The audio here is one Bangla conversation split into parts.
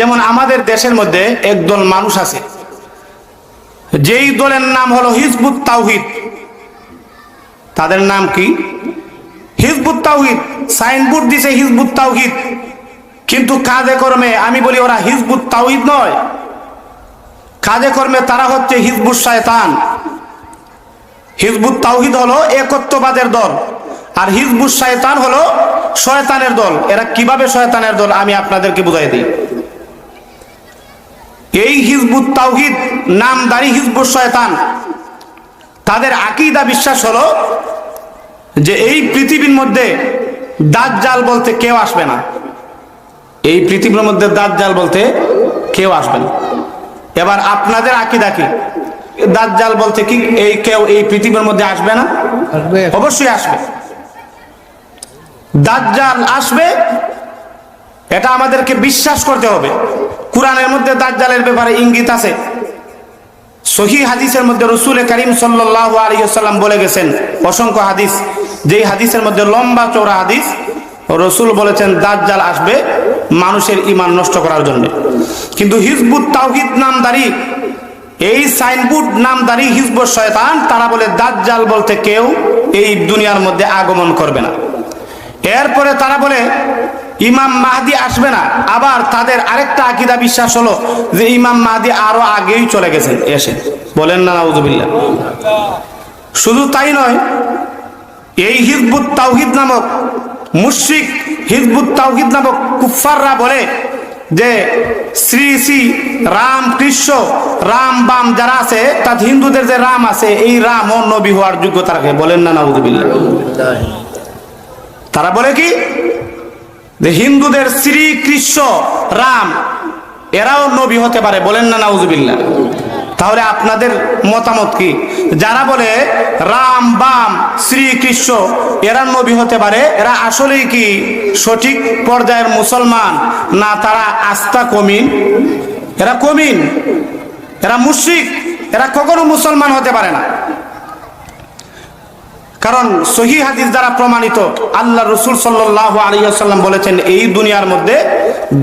যেমন আমাদের দেশের মধ্যে একদল মানুষ আছে। যেই দলের নাম হলো হিজবুত তাওহিদ, তাদের নাম কি? হিজবুত তাওহিদ, সাইনবোর্ড দিছে হিজবুত তাওহিদ। কিন্তু কাজে কর্মে, আমি বলি ওরা হিজবুত তাওহিদ নয়। কাজে কর্মে তারা হচ্ছে হিজবুত শয়তান। হিজবুত তাওহিদ হলো একত্ববাদের দল, আর হিজবুত শয়তান হলো শয়তানের দল। এরা কীভাবে শয়তানের দল, আমি আপনাদেরকে বুঝাই দিই। এই হিজবুত তাওহিদ নামদারি হিজবুত শয়তান। তাদের আকিদা বিশ্বাস হলো যে এই পৃথিবীর মধ্যে দাজ্জাল বলতে কেউ আসবে না। এই পৃথিবীর মধ্যে দাজ্জাল বলতে কেউ আসবে না। এবার আপনাদের আকিদা কি? দাজ্জাল বলতে কি এই কেউ এই পৃথিবীর মধ্যে আসবে না? অবশ্যই আসবে। দাজ্জাল আসবে এটা আমাদেরকে বিশ্বাস করতে হবে। কোরআনের মধ্যে দাজ্জালের ব্যাপারে ইঙ্গিত আছে। সহি হাদিসের মধ্যে রসুল করিম সাল্লাহ আলিয়াল্লাম বলে গেছেন, অসংখ্য হাদিস, যেই হাদিসের মধ্যে লম্বা চৌড়া হাদিস, রসুল বলেছেন দাজ্জাল আসবে মানুষের ইমান নষ্ট করার জন্য। কিন্তু হিজবুত তাওহিদ নাম নামদারি, এই সাইনবোর্ড নামদারি হিজবুত শয়তান, তারা বলে দাজ্জাল বলতে কেউ এই দুনিয়ার মধ্যে আগমন করবে না। এরপরে তারা বলে, ইমাম মাহাদি আসবে না। আবার তাদের আরেকটা আকিদা বিশ্বাস হলো যে ইমাম মাহদি আরও আগেই চলে গেছেন এসে। বলেন না, নাউজুবিল্লাহ। শুধু তাই নয়, এই হিজবুত তাওহিদ নামক, মুশরিক হিজবুত তাওহিদ নামক কুফাররা বলে যে, শ্রী শ্রী রাম কৃষ্ণ রাম বাম যারা আছে, তার হিন্দুদের যে রাম আছে, এই রাম ও নবী হওয়ার যোগ্যতা রাখে। বলেন না, নাউজুবিল্লাহ। তারা বলে কি? যে হিন্দুদের শ্রী কৃষ্ণ রাম, এরাও নবী হতে পারে, বলেন না নাউজুবিল্লাহ। তাহলে আপনাদের মতামত কি? যারা বলে রাম, বাম, শ্রীকৃষ্ণ, এরা নবী হতে পারে, এরা আসলেই কি সঠিক পর্যায়ের মুসলমান? না, তারা আস্থা কমিন। এরা কমিন। এরা মুশরিক। এরা কখনো মুসলমান হতে পারে না। কারণ সহি হাদিস দ্বারা প্রমাণিত আল্লাহ রসুল সাল্লাহ আলিয়া বলেছেন, এই দুনিয়ার মধ্যে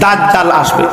দাজ্জাল আসবে।